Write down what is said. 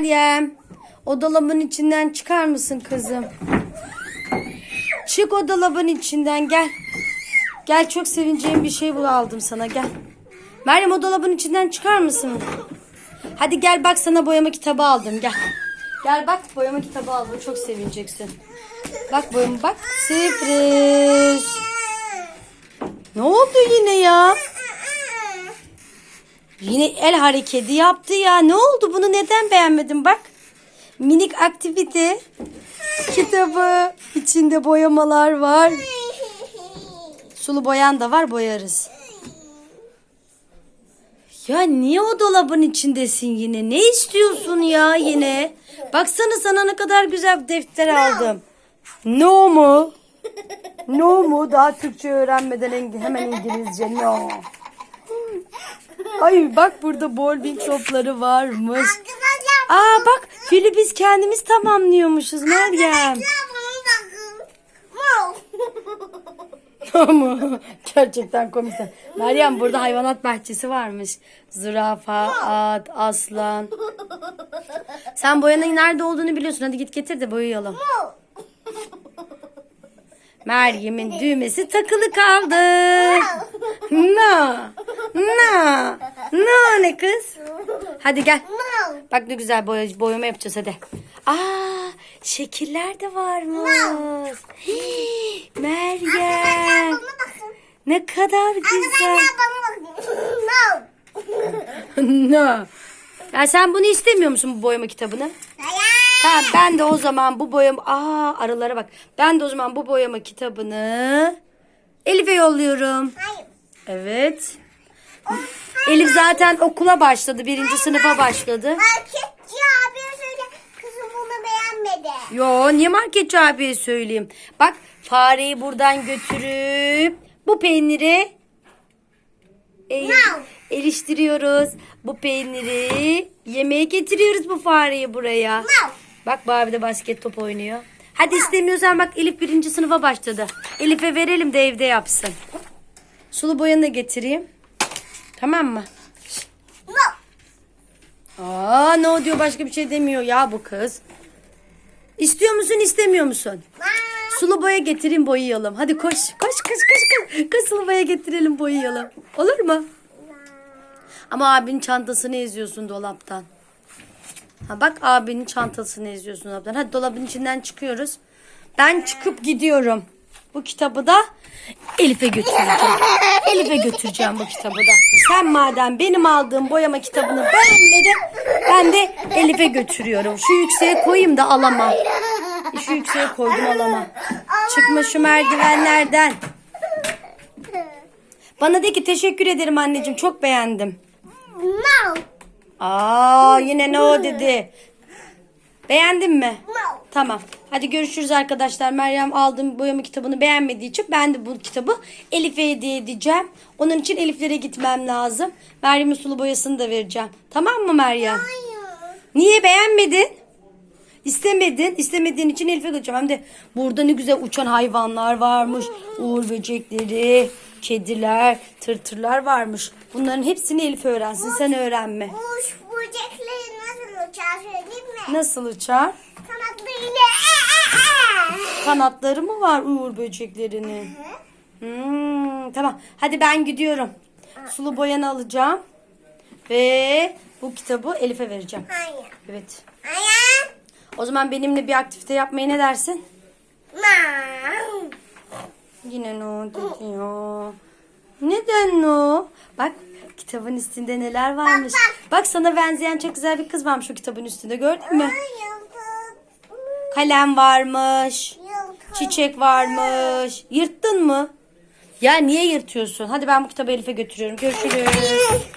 Meryem. O içinden çıkar mısın kızım? Çık o içinden gel. Gel çok sevineceğim bir şey aldım sana gel. Meryem o içinden çıkar mısın? Hadi gel bak sana boyama kitabı aldım gel. Gel bak boyama kitabı aldım çok sevineceksin. Bak boyama bak. Sürpriz. Ne oldu yine ya? Yine el hareketi yaptı ya. Ne oldu bunu neden beğenmedin bak. Minik aktivite kitabı. içinde boyamalar var. Sulu boyan da var boyarız. Ya niye o dolabın içindesin yine? Ne istiyorsun ya yine? Baksana sana ne kadar güzel defter aldım. No mu? No mu? Daha Türkçe öğrenmeden hemen İngilizce. No. Ay bak burada bowling topları varmış. Aa bak gülü biz kendimiz tamamlıyormuşuz Meryem. Ama gerçekten komiksin. Meryem burada hayvanat bahçesi varmış. Zürafa, at, aslan. Sen boyanın nerede olduğunu biliyorsun. Hadi git getir de boyayalım. Meryem'in düğmesi takılı kaldı. No. No. No ne kız? Hadi gel. Bak ne güzel boya, boyama yapacağız hadi. Aa, şekiller de varmış. Hii, Meryem. Ne kadar güzel. no. Ya sen bunu istemiyor musun bu boyama kitabını? Tamam ben de o zaman bu boyama... Aa arılara bak. Ben de o zaman bu boyama kitabını Elif'e yolluyorum. Evet. Elif zaten okula başladı. Birinci sınıfa başladı. Marketçi abiye söyle kızım bunu beğenmedi. Yo niye marketçi abiye söyleyeyim? Bak fareyi buradan götürüp bu peyniri el- eriştiriyoruz. Bu peyniri yemeğe getiriyoruz bu fareyi buraya. Bak Barbie de basket top oynuyor. Hadi istemiyorsan bak Elif birinci sınıfa başladı. Elif'e verelim de evde yapsın. Sulu boyanı da getireyim. Tamam mı? Wow. Aa ne o diyor başka bir şey demiyor ya bu kız. İstiyor musun istemiyor musun? Sulu boya getireyim boyayalım. Hadi koş. Koş koş koş koş. Koş sulu boya getirelim boyayalım. Olur mu? Ama abinin çantasını eziyorsun dolaptan. Ha bak abinin çantasını eziyorsun dolaptan. Hadi dolabın içinden çıkıyoruz. Ben çıkıp gidiyorum. Bu kitabı da Elif'e götüreceğim. Elif'e götüreceğim bu kitabı da. Sen madem benim aldığım boyama kitabını beğenmedin ben de Elif'e götürüyorum. Şu yükseğe koyayım da alamam. Şu yükseğe koydum alamam. Çıkma şu merdivenlerden. Bana de ki teşekkür ederim anneciğim çok beğendim. No. Aa yine ne o dedi. Beğendin mi? No. Tamam. Hadi görüşürüz arkadaşlar. Meryem aldığım boyama kitabını beğenmediği için ben de bu kitabı Elif'e hediye edeceğim. Onun için Elif'lere gitmem lazım. Meryem'in sulu boyasını da vereceğim. Tamam mı Meryem? Hayır. Niye beğenmedin? İstemedin. İstemediğin için Elif'e götüreceğim. Hem de burada ne güzel uçan hayvanlar varmış. Uğur böcekleri, kediler, tırtırlar varmış. Bunların hepsini Elif öğrensin. Sen öğrenme. Kuş böcekleri nasıl uçar söyleyeyim mi? Nasıl uçar? Kanatlarıyla. Kanatları mı var Uğur böceklerinin? Hmm, tamam. Hadi ben gidiyorum. Sulu boyanı alacağım. Ve bu kitabı Elif'e vereceğim. Hayır. Evet. Hayır. O zaman benimle bir aktivite yapmaya ne dersin? No. Yine no dedi ya. Neden no? Bak kitabın üstünde neler varmış. Bak, Bak sana benzeyen çok güzel bir kız varmış o kitabın üstünde gördün mü? Yıldız. Kalem varmış. Çiçek varmış. Yırttın mı? Ya niye yırtıyorsun? Hadi ben bu kitabı Elif'e götürüyorum. Görüşürüz.